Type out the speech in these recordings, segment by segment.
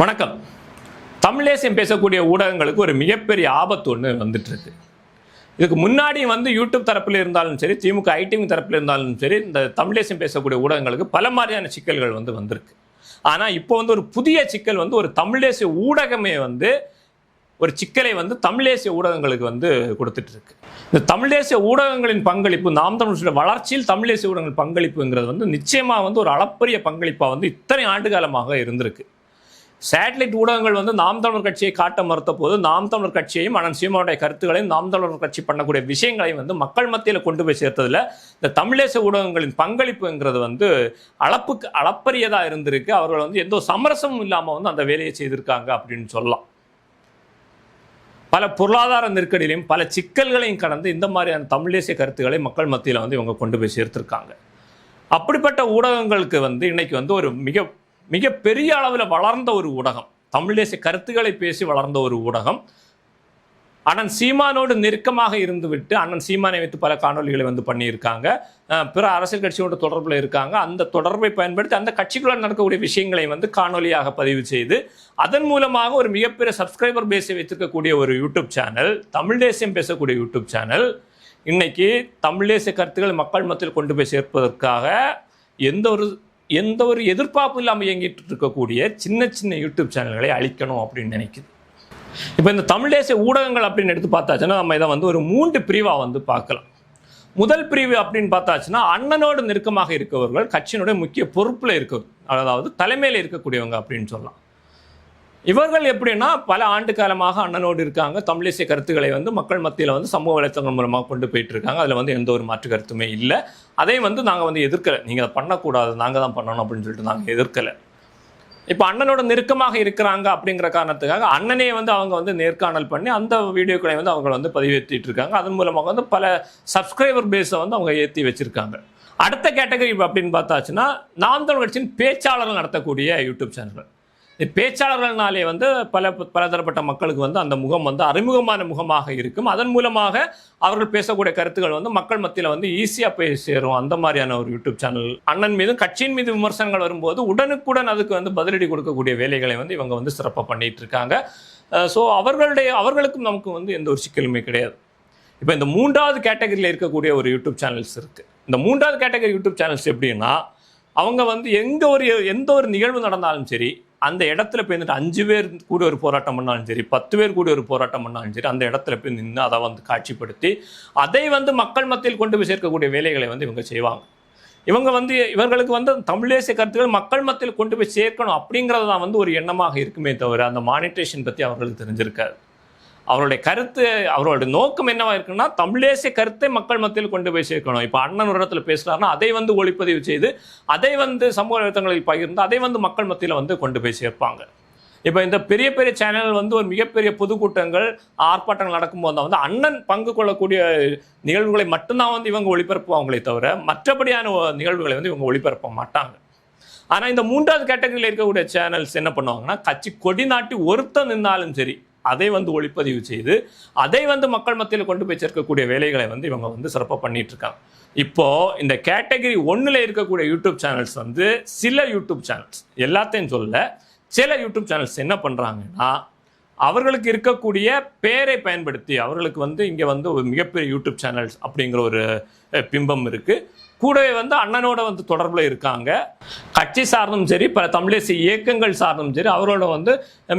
வணக்கம். தமிழேசியம் பேசக்கூடிய ஊடகங்களுக்கு ஒரு மிகப்பெரிய ஆபத்து ஒன்று வந்துட்டுருக்கு. இதுக்கு முன்னாடி வந்து யூடியூப் தரப்பில் இருந்தாலும் சரி திமுக ஐடிவி தரப்பில் இருந்தாலும் சரி இந்த தமிழேசியம் பேசக்கூடிய ஊடகங்களுக்கு பல மாதிரியான சிக்கல்கள் வந்து வந்திருக்கு. ஆனால் இப்போ வந்து ஒரு புதிய சிக்கல் வந்து ஒரு தமிழேசிய ஊடகமே வந்து ஒரு சிக்கலை வந்து தமிழேசிய ஊடகங்களுக்கு வந்து கொடுத்துட்டு இருக்கு இந்த தமிழேசிய ஊடகங்களின் பங்களிப்பு நாம் தமிழ் வளர்ச்சியில் தமிழேசிய ஊடகங்கள் பங்களிப்புங்கிறது வந்து நிச்சயமாக வந்து ஒரு அளப்பரிய பங்களிப்பாக வந்து இத்தனை ஆண்டு காலமாக இருந்திருக்கு. சேட்டலைட் ஊடகங்கள் வந்து நாம் தமிழர் கட்சியை காட்ட மறுத்த போது நாம் தமிழர் கட்சியையும் அனந்த் சீமானுடைய கருத்துக்களையும் நாம் தமிழர் கட்சி பண்ணக்கூடிய விஷயங்களையும் வந்து மக்கள் மத்தியில் கொண்டு போய் சேர்த்ததில் இந்த தமிழேச ஊடகங்களின் பங்களிப்புங்கிறது வந்து அளப்புக்கு அளப்பரியதாக இருந்திருக்கு. அவர்கள் வந்து எந்த சமரசமும் இல்லாமல் வந்து அந்த வேலையை செய்திருக்காங்க அப்படின்னு சொல்லலாம். பல பொருளாதார நெருக்கடியிலையும் பல சிக்கல்களையும் கடந்து இந்த மாதிரியான தமிழ் தேசிய கருத்துக்களை மக்கள் மத்தியில் வந்து இவங்க கொண்டு போய் சேர்த்திருக்காங்க. அப்படிப்பட்ட ஊடகங்களுக்கு வந்து இன்னைக்கு வந்து ஒரு மிக மிக பெரிய அளவில் வளர்ந்த ஒரு ஊடகம். தமிழ் தேசிய கருத்துக்களை பேசி வளர்ந்த ஒரு ஊடகம். அண்ணன் சீமானோடு நெருக்கமாக இருந்துவிட்டு அண்ணன் சீமானை வைத்து பல காணொலிகளை வந்து பண்ணியிருக்காங்க. பிற அரசியல் கட்சியோட தொடர்பில் இருக்காங்க. அந்த தொடர்பை பயன்படுத்தி அந்த கட்சிக்குள்ள நடக்கக்கூடிய விஷயங்களை வந்து காணொலியாக பதிவு செய்து அதன் மூலமாக ஒரு மிகப்பெரிய சப்ஸ்கிரைபர் பேஸை வைத்திருக்கக்கூடிய ஒரு யூடியூப் சேனல் தமிழ் தேசியம் பேசக்கூடிய யூடியூப் சேனல் இன்னைக்கு தமிழ் தேசிய கருத்துக்களை மக்கள் மத்தியில் கொண்டு போய் சேர்ப்பதற்காக எந்த ஒரு எந்த ஒரு எதிர்பார்ப்பும் இல்லாமல் இயங்கிட்டு இருக்கக்கூடிய சின்ன சின்ன யூடியூப் சேனல்களை அழிக்கணும் அப்படின்னு நினைக்குது. இப்போ இந்த தமிழ் தேசிய ஊடகங்கள் அப்படின்னு எடுத்து பார்த்தாச்சுன்னா நம்ம இதை வந்து ஒரு மூன்று பிரிவாக வந்து பார்க்கலாம். முதல் பிரிவு அப்படின்னு பார்த்தாச்சுன்னா அண்ணனோடு நெருக்கமாக இருக்கவர்கள் கட்சியினுடைய முக்கிய பொறுப்பில் இருக்கவர் அதாவது தலைமையில் இருக்கக்கூடியவங்க அப்படின்னு சொல்லலாம். இவர்கள் எப்படின்னா பல ஆண்டு காலமாக அண்ணனோடு இருக்காங்க. தமிழிசை கருத்துக்களை வந்து மக்கள் மத்தியில் வந்து சமூக வலைத்தளங்கள் மூலமாக கொண்டு போயிட்டு இருக்காங்க அதில் வந்து எந்த ஒரு மாற்று கருத்துமே இல்லை. அதை வந்து நாங்கள் வந்து எதிர்க்கலை. நீங்கள் அதை பண்ணக்கூடாது. நாங்கள் தான் பண்ணணும் அப்படின்னு சொல்லிட்டு நாங்கள் எதிர்க்கலை. இப்போ அண்ணனோட நெருக்கமாக இருக்கிறாங்க அப்படிங்கிற காரணத்துக்காக அண்ணனே வந்து அவங்க வந்து நேர்காணல் பண்ணி அந்த வீடியோக்களை வந்து அவங்க வந்து பதிவேற்றிட்டு இருக்காங்க அதன் மூலமாக வந்து பல சப்ஸ்கிரைபர் பேஸை வந்து அவங்க ஏற்றி வச்சுருக்காங்க. அடுத்த கேட்டகரி அப்படின்னு பார்த்தாச்சுன்னா நாம் தமிழ் கட்சியின் பேச்சாளர்கள் நடத்தக்கூடிய யூடியூப் சேனல்கள். பேச்சாளர்கள்னாலே வந்து பல பலதரப்பட்ட மக்களுக்கு வந்து அந்த முகம் வந்து அறிமுகமான முகமாக இருக்கும். அதன் மூலமாக அவர்கள் பேசக்கூடிய கருத்துக்கள் வந்து மக்கள் மத்தியில் வந்து ஈஸியாக போய் சேரும். அந்த மாதிரியான ஒரு யூடியூப் சேனல். அண்ணன் மீதும் கட்சியின் மீது விமர்சனங்கள் வரும்போது உடனுக்குடன் அதுக்கு வந்து பதிலடி கொடுக்கக்கூடிய வேலைகளை வந்து இவங்க வந்து சிறப்பாக பண்ணிட்டு இருக்காங்க. ஸோ அவர்களுடைய அவர்களுக்கும் நமக்கு வந்து எந்த ஒரு சிக்கலுமே கிடையாது. இப்போ இந்த மூன்றாவது கேட்டகரியில் இருக்கக்கூடிய ஒரு யூடியூப் சேனல்ஸ் இருக்குது இந்த மூன்றாவது கேட்டகரி யூடியூப் சேனல்ஸ் எப்படின்னா அவங்க வந்து எங்கே ஒரு எந்த ஒரு நிகழ்வு நடந்தாலும் சரி அந்த இடத்துல போய் இருந்துட்டு அஞ்சு பேர் கூட ஒரு போராட்டம் பண்ணாலும் சரி பத்து பேர் கூட ஒரு போராட்டம் பண்ணாலும் சரி அந்த இடத்துல போய் நின்று அதை வந்து காட்சிப்படுத்தி அதை வந்து மக்கள் மத்தியில் கொண்டு போய் சேர்க்கக்கூடிய வேலைகளை வந்து இவங்க செய்வாங்க. இவங்க வந்து இவர்களுக்கு வந்து தமிழேசிய கருத்துக்கள் மக்கள் மத்தியில் கொண்டு போய் சேர்க்கணும் அப்படிங்கிறது தான் வந்து ஒரு எண்ணமாக இருக்குமே தவிர அந்த மானிட்டேஷன் பற்றி அவர்களுக்கு தெரிஞ்சிருக்காது. அவருடைய கருத்து அவரோட நோக்கம் என்னவா இருக்குன்னா தமிழேசிய கருத்தை மக்கள் மத்தியில் கொண்டு போய் சேர்க்கணும். இப்போ அண்ணன் ஒரு இடத்துல பேசுகிறாருன்னா அதை வந்து ஒளிப்பதிவு செய்து அதை வந்து சமூக வலைத்தளங்களில் பகிர்ந்து அதை வந்து மக்கள் மத்தியில் வந்து கொண்டு போய் சேர்ப்பாங்க. இப்போ இந்த பெரிய பெரிய சேனல் வந்து ஒரு மிகப்பெரிய பொதுக்கூட்டங்கள் ஆர்ப்பாட்டங்கள் நடக்கும்போது தான் வந்து அண்ணன் பங்கு கொள்ளக்கூடிய நிகழ்வுகளை மட்டும்தான் வந்து இவங்க ஒளிபரப்புவாங்களே தவிர மற்றபடியான நிகழ்வுகளை வந்து இவங்க ஒளிபரப்ப மாட்டாங்க. ஆனால் இந்த மூன்றாவது கேட்டகரியில் இருக்கக்கூடிய சேனல்ஸ் என்ன பண்ணுவாங்கன்னா கட்சி கொடி நாட்டி ஒருத்தன் நின்னாலும் சரி அதை வந்து ஒளிப்பதிவு செய்து அதை வந்து மக்கள் மத்தியில் கொண்டு போய் சேர்க்கக்கூடிய வேலைகளை வந்து இவங்க வந்து சிறப்பாக பண்ணிட்டு இருக்காங்க இப்போ இந்த கேட்டகரி ஒன்றில் இருக்கக்கூடிய யூடியூப் சேனல்ஸ் வந்து சில யூடியூப் சேனல்ஸ் எல்லாத்தையும் சொல்ல சில யூடியூப் சேனல்ஸ் என்ன பண்ணுறாங்கன்னா அவர்களுக்கு இருக்கக்கூடிய பேரை பயன்படுத்தி அவர்களுக்கு வந்து இங்கே வந்து ஒரு மிகப்பெரிய யூடியூப் சேனல்ஸ் அப்படிங்கிற ஒரு பிம்பம் இருக்குது கூடவே வந்து அண்ணனோட வந்து தொடர்பில் இருக்காங்க. கட்சி சார்ந்தும் சரி பல தமிழேசிய இயக்கங்கள் சார்ந்தும் சரி அவரோட வந்து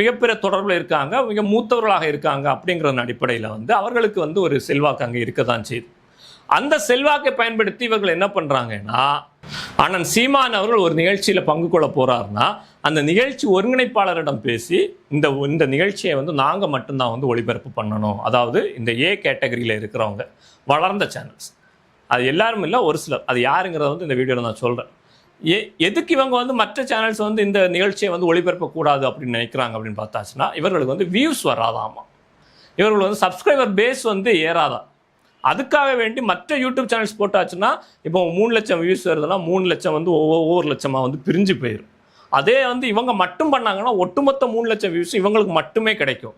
மிகப்பெரிய தொடர்பில் இருக்காங்க மிக மூத்தவர்களாக இருக்காங்க அப்படிங்கிற அடிப்படையில் வந்து அவர்களுக்கு வந்து ஒரு செல்வாக்கு அங்கே இருக்க தான் செய்யுது அந்த செல்வாக்கை பயன்படுத்தி இவர்கள் என்ன பண்ணுறாங்கன்னா அண்ணன் சீமான் அவர்கள் ஒரு நிகழ்ச்சியில் பங்கு கொள்ள போகிறாருன்னா அந்த நிகழ்ச்சி ஒருங்கிணைப்பாளரிடம் பேசி இந்த இந்த நிகழ்ச்சியை வந்து நாங்கள் மட்டும்தான் வந்து ஒளிபரப்பு பண்ணணும். அதாவது இந்த ஏ கேட்டகரியில் இருக்கிறவங்க வளர்ந்த சேனல்ஸ் அது எல்லாரும் இல்லை ஒரு சிலர். அது யாருங்கிறத வந்து இந்த வீடியோவில் நான் சொல்கிறேன் ஏ எதுக்கு இவங்க வந்து மற்ற சேனல்ஸ் வந்து இந்த நிகழ்ச்சியை வந்து ஒளிபரப்பக்கூடாது அப்படின்னு நினைக்கிறாங்க அப்படின்னு பார்த்தாச்சுன்னா இவர்களுக்கு வந்து வியூஸ் வராதாமா? இவர்கள் வந்து சப்ஸ்கிரைபர் பேஸ் வந்து ஏறாதான் அதுக்காக வேண்டி மற்ற யூடியூப் சேனல்ஸ் போட்டாச்சுன்னா இப்போ மூணு லட்சம் வியூஸ் வருதுன்னா மூணு லட்சம் வந்து ஒவ்வொரு ஒவ்வொரு லட்சமாக வந்து பிரிஞ்சு போயிடும் அதே வந்து இவங்க மட்டும் பண்ணாங்கன்னா ஒட்டுமொத்த மூணு லட்சம் வியூஸ் இவங்களுக்கு மட்டுமே கிடைக்கும்.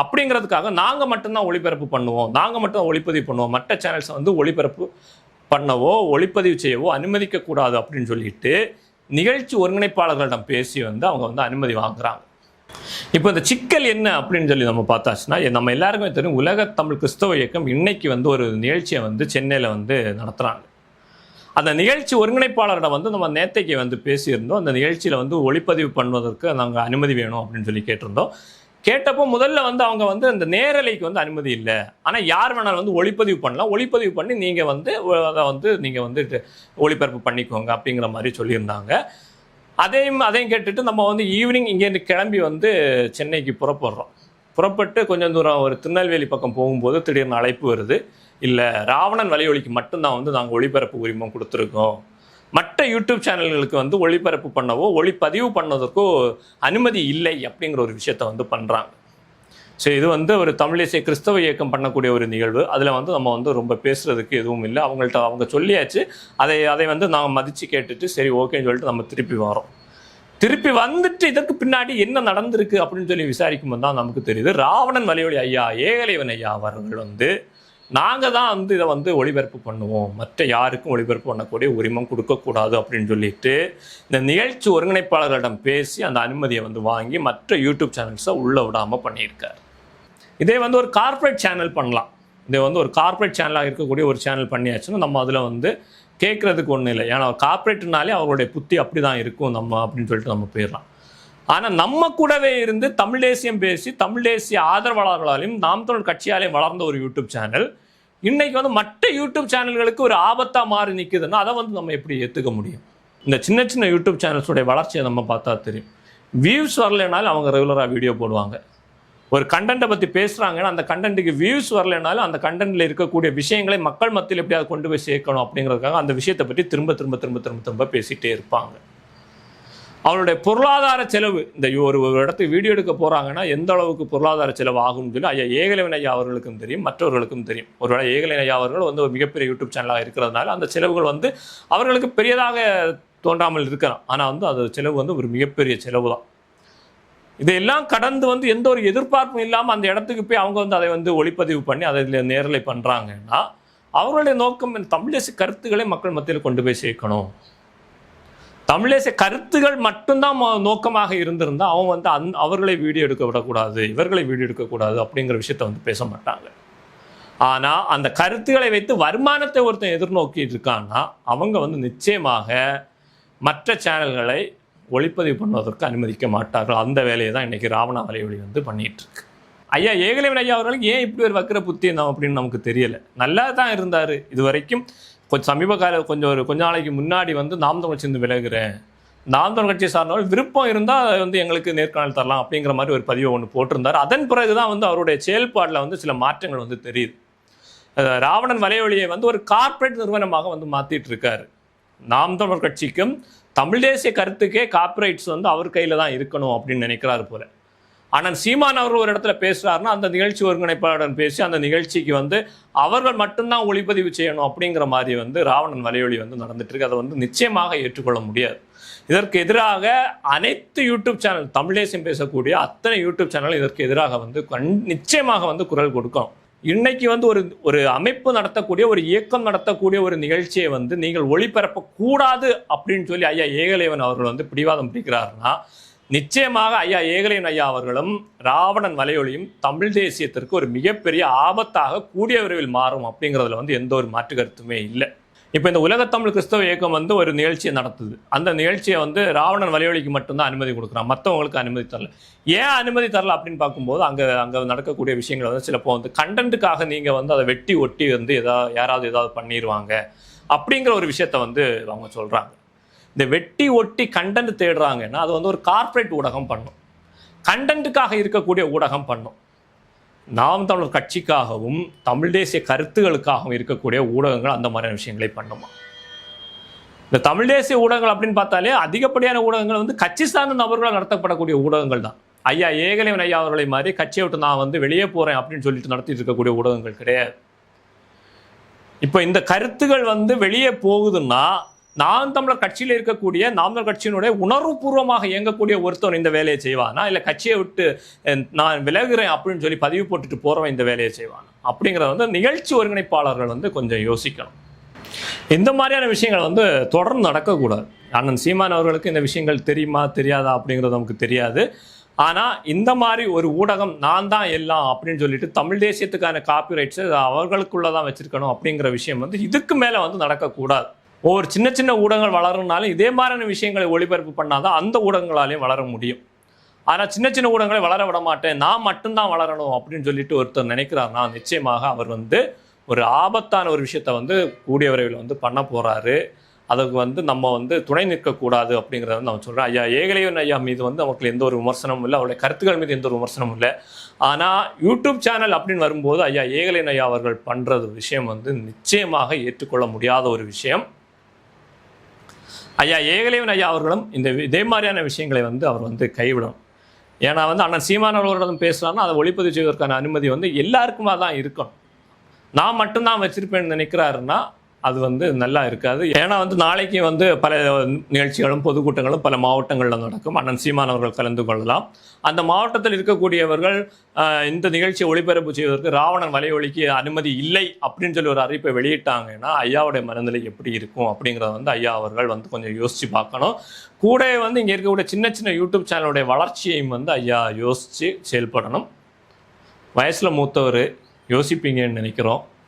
அப்படிங்கிறதுக்காக நாங்கள் மட்டும்தான் ஒளிபரப்பு பண்ணுவோம். நாங்கள் மட்டும் ஒளிப்பதிவு பண்ணுவோம். மற்ற சேனல்ஸை வந்து ஒளிபரப்பு பண்ணவோ ஒளிப்பதிவு செய்யவோ அனுமதிக்கக்கூடாது அப்படின்னு சொல்லிட்டு நிகழ்ச்சி ஒருங்கிணைப்பாளர்களிடம் பேசி வந்து அவங்க வந்து அனுமதி வாங்குறாங்க. இப்போ இந்த சிக்கல் என்ன அப்படின்னு சொல்லி நம்ம பார்த்தாச்சுன்னா நம்ம எல்லாருக்குமே தெரியும் உலக தமிழ் கிறிஸ்தவ இயக்கம் இன்னைக்கு வந்து ஒரு நிகழ்ச்சியை வந்து சென்னையில் வந்து நடத்துகிறாங்க அந்த நிகழ்ச்சி ஒருங்கிணைப்பாளரிடம் வந்து நம்ம நேத்தைக்கு வந்து பேசியிருந்தோம். அந்த நிகழ்ச்சியில் வந்து ஒளிப்பதிவு பண்ணுவதற்கு நாங்கள் அனுமதி வேணும் அப்படின்னு சொல்லி கேட்டிருந்தோம். கேட்டப்போ முதல்ல வந்து அவங்க வந்து அந்த நேரலைக்கு வந்து அனுமதி இல்லை. ஆனால் யார் வேணாலும் வந்து ஒளிப்பதிவு பண்ணலாம். ஒளிப்பதிவு பண்ணி நீங்கள் வந்து அதை வந்து நீங்கள் வந்து ஒளிபரப்பு பண்ணிக்கோங்க அப்படிங்கிற மாதிரி சொல்லியிருந்தாங்க. அதையும் அதையும் கேட்டுட்டு நம்ம வந்து ஈவினிங் இங்கேருந்து கிளம்பி வந்து சென்னைக்கு புறப்படுறோம். புறப்பட்டு கொஞ்சம் தூரம் ஒரு திருநெல்வேலி பக்கம் போகும்போது திடீர்னு அழைப்பு வருது. இல்லை ராவணன் வலையொலிக்கு மட்டும்தான் வந்து நாங்கள் ஒளிபரப்பு உரிமம் கொடுத்துருக்கோம். மற்ற யூடியூப் சேனல்களுக்கு வந்து ஒளிபரப்பு பண்ணவோ ஒளிப்பதிவு பண்ணதற்கோ அனுமதி இல்லை அப்படிங்கிற ஒரு விஷயத்த வந்து பண்ணுறாங்க ஸோ இது வந்து ஒரு தமிழிசை கிறிஸ்தவ இயக்கம் பண்ணக்கூடிய ஒரு நிகழ்வு. அதில் வந்து நம்ம வந்து ரொம்ப பேசுகிறதுக்கு எதுவும் இல்லை. அவங்கள்ட்ட அவங்க சொல்லியாச்சு. அதை அதை வந்து நாங்கள் மதித்து கேட்டுட்டு சரி ஓகேன்னு சொல்லிட்டு நம்ம திருப்பி வரோம். திருப்பி வந்துட்டு இதற்கு பின்னாடி என்ன நடந்திருக்கு அப்படின்னு சொல்லி விசாரிக்கும் போது தான் நமக்கு தெரியுது. ராவணன் வலையொலி ஐயா ஏகலைவன் ஐயா அவர்கள் வந்து நாங்கள் தான் வந்து இதை வந்து ஒளிபரப்பு பண்ணுவோம். மற்ற யாருக்கும் ஒளிபரப்பு பண்ணக்கூடிய உரிமம் கொடுக்கக்கூடாது அப்படின்னு சொல்லிட்டு இந்த நிகழ்ச்சி ஒருங்கிணைப்பாளர்களிடம் பேசி அந்த அனுமதியை வந்து வாங்கி மற்ற யூடியூப் சேனல்ஸை உள்ளே விடாமல் பண்ணியிருக்காரு. இதே வந்து ஒரு கார்ப்பரேட் சேனல் பண்ணலாம். இதை வந்து ஒரு கார்ப்பரேட் சேனலாக இருக்கக்கூடிய ஒரு சேனல் பண்ணியாச்சுன்னா நம்ம அதில் வந்து கேட்குறதுக்கு ஒன்றும் இல்லை. ஏன்னா கார்ப்பரேட்னாலே அவங்களுடைய புத்தி அப்படி தான் இருக்கும் நம்ம அப்படின்னு சொல்லிட்டு நம்ம போயிடலாம். ஆனால் நம்ம கூடவே இருந்து தமிழ் தேசியம் பேசி தமிழ் தேசிய ஆதரவாளர்களாலையும் நாம் தமிழ் கட்சியாலையும் வளர்ந்த ஒரு யூடியூப் சேனல். இன்னைக்கு வந்து மற்ற யூடியூப் சேனல்களுக்கு ஒரு ஆபத்தாக மாறி நிற்குதுன்னா அதை வந்து நம்ம எப்படி ஏற்றுக்க முடியும்? இந்த சின்ன சின்ன யூடியூப் சேனல்ஸுடைய வளர்ச்சியை நம்ம பார்த்தா தெரியும். வியூஸ் வரலைனாலும் அவங்க ரெகுலராக வீடியோ போடுவாங்க. ஒரு கண்டென்ட்டை பற்றி பேசுகிறாங்கன்னா அந்த கண்டென்ட்டுக்கு வியூஸ் வரலைனாலும் அந்த கண்டென்ட்டில் இருக்கக்கூடிய விஷயங்களை மக்கள் மத்தியில் எப்படியாவது கொண்டு போய் சேர்க்கணும் அப்படிங்கிறதுக்காக அந்த விஷயத்தை பற்றி திரும்ப திரும்ப திரும்ப திரும்ப திரும்ப பேசிகிட்டே இருப்பாங்க. அவருடைய பொருளாதார செலவு இந்த ஒரு ஒரு இடத்துக்கு வீடியோ எடுக்க போகிறாங்கன்னா எந்த அளவுக்கு பொருளாதார செலவு ஆகும்னு சொல்லி ஐயா ஏகலைவன் ஐயா அவர்களுக்கும் தெரியும் மற்றவர்களுக்கும் தெரியும். ஒருவேளை ஏகலைவன் ஐயா அவர்கள் வந்து ஒரு மிகப்பெரிய யூடியூப் சேனலாக இருக்கிறதுனால அந்த செலவுகள் வந்து அவர்களுக்கு பெரியதாக தோன்றாமல் இருக்கலாம். ஆனால் வந்து அது செலவு வந்து ஒரு மிகப்பெரிய செலவு தான். இதையெல்லாம் கடந்து வந்து எந்த ஒரு எதிர்பார்ப்பும் இல்லாமல் அந்த இடத்துக்கு போய் அவங்க வந்து அதை வந்து ஒளிப்பதிவு பண்ணி அதை இதில் நேரலை பண்ணுறாங்கன்னா அவர்களுடைய நோக்கம் தமிழேச கருத்துக்களை மக்கள் மத்தியில் கொண்டு போய் சேர்க்கணும். தமிழேச கருத்துகள் மட்டும்தான் நோக்கமாக இருந்திருந்தால் அவன் வந்து அந் அவர்களை வீடியோ எடுக்க விடக்கூடாது இவர்களை வீடியோ எடுக்கக்கூடாது அப்படிங்கிற விஷயத்த வந்து பேச மாட்டாங்க. ஆனால் அந்த கருத்துக்களை வைத்து வருமானத்தை ஒருத்தன் எதிர்நோக்கிட்டு இருக்கான்னா அவங்க வந்து நிச்சயமாக மற்ற சேனல்களை ஒளிப்பதிவு பண்ணுவதற்கு அனுமதிக்க மாட்டார்கள். அந்த வேலையை தான் இன்றைக்கி ராவணா வலையொலி வந்து பண்ணிகிட்ருக்கு ஐயா ஏகலைவன் ஐயா அவர்களுக்கு ஏன் இப்படி ஒரு வக்கிர புத்தி இருந்தோம் அப்படின்னு நமக்கு தெரியலை. நல்லா தான் இருந்தார். இது வரைக்கும் கொஞ்சம் சமீப கால கொஞ்சம் ஒரு கொஞ்ச நாளைக்கு முன்னாடி வந்து நாம் தமிழ் சேர்ந்து விலகுறேன். நாம் தமிழ் கட்சியை சார்ந்தவர்கள் விருப்பம் இருந்தால் வந்து எங்களுக்கு நேர்காணல் தரலாம் அப்படிங்கிற மாதிரி ஒரு பதிவை ஒன்று போட்டிருந்தார். அதன் பிறகு தான் வந்து அவருடைய செயல்பாட்டில் வந்து சில மாற்றங்கள் வந்து தெரியுது. ராவணன் வலையொலியை வந்து ஒரு கார்ப்பரேட் நிறுவனமாக வந்து மாற்றிட்டு இருக்காரு. நாம் தமிழர் கட்சிக்கும் தமிழ் தேசிய கருத்துக்கே கார்ப்பரேட்ஸ் வந்து அவர் கையில் தான் இருக்கணும் அப்படின்னு நினைக்கிறாரு போல. ஆனால் சீமான் அவர் ஒரு இடத்துல பேசுகிறாருன்னா அந்த நிகழ்ச்சி ஒருங்கிணைப்பாளருடன் பேசி அந்த நிகழ்ச்சிக்கு வந்து அவர்கள் மட்டும்தான் ஒளிப்பதிவு செய்யணும் அப்படிங்கிற மாதிரி வந்து ராவணன் வலையொலி வந்து நடந்துட்டு இருக்கு. அதை வந்து நிச்சயமாக ஏற்றுக்கொள்ள முடியாது. இதற்கு எதிராக அனைத்து யூடியூப் சேனல் தமிழேசம் பேசக்கூடிய அத்தனை யூடியூப் சேனல் இதற்கு எதிராக வந்து கண் நிச்சயமாக வந்து குரல் கொடுக்கும். இன்னைக்கு வந்து ஒரு ஒரு அமைப்பு நடத்தக்கூடிய ஒரு இயக்கம் நடத்தக்கூடிய ஒரு நிகழ்ச்சியை வந்து நீங்கள் ஒளிபரப்பக்கூடாது அப்படின்னு சொல்லி ஐயா ஏகலேவன் அவர்கள் வந்து பிடிவாதம் பிடிக்கிறாருன்னா நிச்சயமாக ஐயா ஏகலையன் ஐயா அவர்களும் ராவணன் வலையொலியும் தமிழ் தேசியத்திற்கு ஒரு மிகப்பெரிய ஆபத்தாக கூடிய விரைவில் மாறும் அப்படிங்கிறதுல வந்து எந்த ஒரு மாற்று கருத்துமே இல்லை. இப்போ இந்த உலகத்தமிழ் கிறிஸ்தவ இயக்கம் வந்து ஒரு நிகழ்ச்சியை நடத்துது. அந்த நிகழ்ச்சியை வந்து ராவணன் வலையொலிக்கு மட்டும்தான் அனுமதி கொடுக்குறான். மற்றவங்களுக்கு அனுமதி தரல. ஏன் அனுமதி தரல அப்படின்னு பார்க்கும்போது அங்கே அங்கே நடக்கக்கூடிய விஷயங்கள் வந்து சிலப்போ வந்து கண்டென்ட்டுக்காக நீங்கள் வந்து அதை வெட்டி ஒட்டி வந்து ஏதாவது யாராவது ஏதாவது பண்ணிடுவாங்க அப்படிங்கிற ஒரு விஷயத்த வந்து அவங்க சொல்கிறாங்க இந்த வெட்டி ஒட்டி கண்டென்ட் தேடுறாங்கன்னா அது வந்து ஒரு கார்ப்பரேட் ஊடகம் பண்ணும். கண்டென்ட்டுக்காக இருக்கக்கூடிய ஊடகம் பண்ணும். நாம் தமிழர் கட்சிக்காகவும் தமிழ் தேசிய கருத்துகளுக்காகவும் இருக்கக்கூடிய ஊடகங்கள் அந்த மாதிரியான விஷயங்களை பண்ணுமா? இந்த தமிழ் தேசிய ஊடகங்கள் அப்படின்னு பார்த்தாலே அதிகப்படியான ஊடகங்கள் வந்து கட்சி சார்ந்த நபர்களால் நடத்தப்படக்கூடிய ஊடகங்கள் தான். ஐயா ஏகலைவன் ஐயா அவர்களை மாதிரி கட்சியை விட்டு நான் வந்து வெளியே போகிறேன் அப்படின்னு சொல்லிட்டு நடத்திட்டு இருக்கக்கூடிய ஊடகங்கள் கிடையாது. இப்போ இந்த கருத்துகள் வந்து வெளியே போகுதுன்னா நாம் தமிழர் கட்சியில் இருக்கக்கூடிய நாம் தமிழர் கட்சியினுடைய உணர்வுபூர்வமாக இயங்கக்கூடிய ஒருத்தன் இந்த வேலையை செய்வானா? இல்லை கட்சியை விட்டு நான் விலகுறேன் அப்படின்னு சொல்லி பதிவு போட்டுட்டு போகிறவன் இந்த வேலையை செய்வானா? அப்படிங்கிறத வந்து நிகழ்ச்சி ஒருங்கிணைப்பாளர்கள் வந்து கொஞ்சம் யோசிக்கணும். இந்த மாதிரியான விஷயங்கள் வந்து தொடர்ந்து நடக்கக்கூடாது. அண்ணன் சீமான் அவர்களுக்கு இந்த விஷயங்கள் தெரியுமா தெரியாதா அப்படிங்கிறது நமக்கு தெரியாது. ஆனால் இந்த மாதிரி ஒரு ஊடகம் நான் தான் எல்லாம் அப்படின்னு சொல்லிட்டு தமிழ் தேசியத்துக்கான காப்பிரைட்ஸை அவர்களுக்குள்ளே தான் வச்சுருக்கணும் அப்படிங்கிற விஷயம் வந்து இதுக்கு மேலே வந்து நடக்கக்கூடாது. ஒவ்வொரு சின்ன சின்ன ஊடகங்கள் வளரணுனாலும் இதே மாதிரியான விஷயங்களை ஒளிபரப்பு பண்ணாதான் அந்த ஊடகங்களாலையும் வளர முடியும். ஆனால் சின்ன சின்ன ஊடகங்களை வளர விட மாட்டேன். நான் மட்டும்தான் வளரணும் அப்படின்னு சொல்லிட்டு ஒருத்தர் நினைக்கிறாருனா நிச்சயமாக அவர் வந்து ஒரு ஆபத்தான ஒரு விஷயத்த வந்து கூடிய விரைவில் வந்து பண்ண போகிறாரு அதுக்கு வந்து நம்ம வந்து துணை நிற்கக்கூடாது அப்படிங்கிறத வந்து நான் சொல்கிறேன் ஐயா ஏகலையன் ஐயா மீது வந்து நமக்கு எந்த ஒரு விமர்சனமும் இல்லை. அவருடைய கருத்துக்கள் மீது எந்த ஒரு விமர்சனமும் இல்லை. ஆனால் யூடியூப் சேனல் அப்படின்னு வரும்போது ஐயா ஏகலையன் ஐயா அவர்கள் பண்ணுறது விஷயம் வந்து நிச்சயமாக ஏற்றுக்கொள்ள முடியாத ஒரு விஷயம். ஐயா ஏகலைவன் ஐயா அவர்களும் இந்த இதே மாதிரியான விஷயங்களை வந்து அவர் வந்து கைவிடும். ஏன்னா வந்து அண்ணன் சீமானவர்களிடம் பேசுகிறாருன்னா அதை ஒளிப்பதிவு செய்வதற்கான அனுமதி வந்து எல்லாருக்குமா தான் இருக்கணும். நான் மட்டும்தான் வச்சிருப்பேன்னு நினைக்கிறாருன்னா அது வந்து நல்லா இருக்காது. ஏன்னா வந்து நாளைக்கு வந்து பல நிகழ்ச்சிகளும் பொதுக்கூட்டங்களும் பல மாவட்டங்களில் நடக்கும். அண்ணன் சீமான் அவர்கள் கலந்து கொள்ளலாம். அந்த மாவட்டத்தில் இருக்கக்கூடியவர்கள் இந்த நிகழ்ச்சியை ஒளிபரப்பு செய்வதற்கு ராவணன் வலையொலிக்கு அனுமதி இல்லை அப்படின்னு சொல்லி ஒரு அறிவிப்பை வெளியிட்டாங்கன்னா ஐயாவுடைய மனநிலை எப்படி இருக்கும் அப்படிங்கிறத வந்து ஐயா அவர்கள் வந்து கொஞ்சம் யோசித்து பார்க்கணும். கூட வந்து இங்கே இருக்கக்கூடிய சின்ன சின்ன யூடியூப் சேனலுடைய வளர்ச்சியையும் வந்து ஐயா யோசித்து செயல்படணும். வயசில் மூத்தவர் யோசிப்பீங்கன்னு நினைக்கிறோம்.